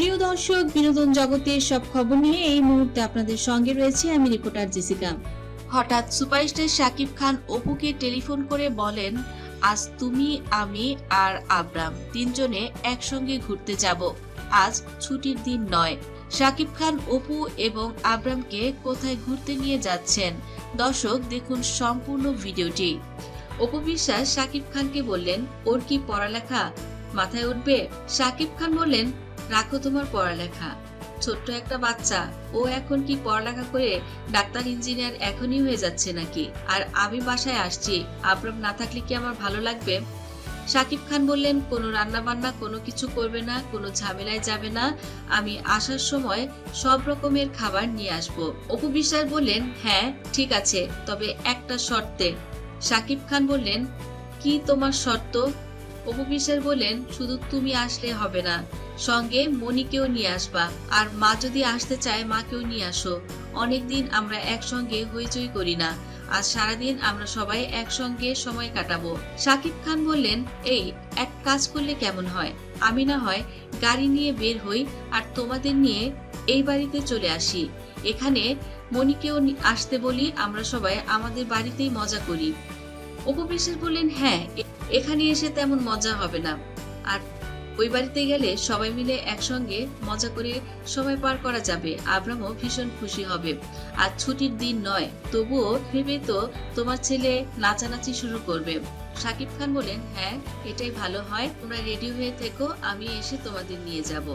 প্রিয় দর্শক, বিনোদন জগতের সব খবর নিয়ে এই মুহূর্তে আপনাদের সঙ্গে রয়েছে আমি রিপোর্টার জেসিকা। হঠাৎ সুপারস্টার শাকিব খান অপুকে টেলিফোন করে বলেন, আজ তুমি, আমি আর আব্রাম তিনজনে একসঙ্গে ঘুরতে যাব। আজ ছুটির দিন নয়। শাকিব খান, অপু এবং আব্রামকে কোথায় ঘুরতে নিয়ে যাচ্ছেন? দর্শক, দেখুন সম্পূর্ণ ভিডিওটি। অপু বিশ্বাস শাকিব খানকে বললেন, ওর কি পড়ালেখা মাথায় উঠবে? শাকিব খান বললেন রাখো তোমার পড়ালেখা। ছোট্ট একটা বাচ্চা, ও এখন কি পড়ালেখা করে ডাক্তার, ইঞ্জিনিয়ার এখনই হয়ে যাচ্ছে নাকি? আর আমি বাসায় আসছি, আব্রাম না থাকলে কি আমার ভালো লাগবে? শাকিব খান বললেন, কোনো রান্না বান্না কোনো কিছু করবে না, কোনো ঝামেলায় যাবে না, আমি আসার সময় সব রকমের খাবার নিয়ে আসব। অপু বিশ্বাস বললেন হ্যাঁ ঠিক আছে, তবে একটা শর্তে। শাকিব খান বললেন, কি তোমার শর্ত? অপু বিশ্বাস বললেন, শুধু তুমি আসলে হবে না, সঙ্গে মনিকেও নিয়ে আসবা। আর মা যদি আসতে চায়, মাকেও নিয়ে আসো। অনেকদিন আমরা একসঙ্গে হইচই করি না আজ সারাদিন আমরা সবাই একসঙ্গে সময় কাটাবো। শাকিব খান বললেন, এই, এক কাজ করলে কেমন হয়? আমি না হয় গাড়ি নিয়ে বের হই, আর তোমাদের নিয়ে এই বাড়িতে চলে আসি। এখানে মনিকেও আসতে বলি, আমরা সবাই আমাদের বাড়িতেই মজা করি। উপবিশ্বাস বললেন হ্যাঁ এখানে এসে তেমন মজা হবে না। আর ওই বাড়িতে গেলে সবাই মিলে একসঙ্গে মজা করে সময় পার করা যাবে। আব্রামও ভীষণ খুশি হবে। আর ছুটির দিন নয়, তবুও ভেবে তো তোমার ছেলে নাচানাচি শুরু করবে। শাকিব খান বলেন হ্যাঁ এটাই ভালো হয়। তোমরা রেডি হয়ে থেকো, আমি এসে তোমাদের নিয়ে যাব।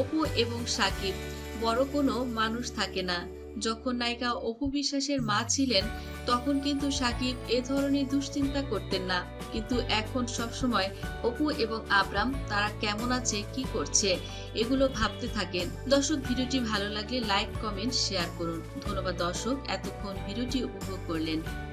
অপু এবং শাকিব বড় কোনো মানুষ থাকে না। যখন নায়িকা অপু বিশ্বাসের মা ছিলেন, তখন কিন্তু সাকিব এ ধরনের দুশ্চিন্তা করতেন না। কিন্তু এখন সবসময় অপু এবং আবরাম তারা কেমন আছে, কি করছে, এগুলো ভাবতে থাকেন। দর্শক, ভিডিওটি ভালো লাগলে লাইক, কমেন্ট, শেয়ার করুন। ধন্যবাদ দর্শক, এতক্ষণ ভিডিওটি উপভোগ করলেন।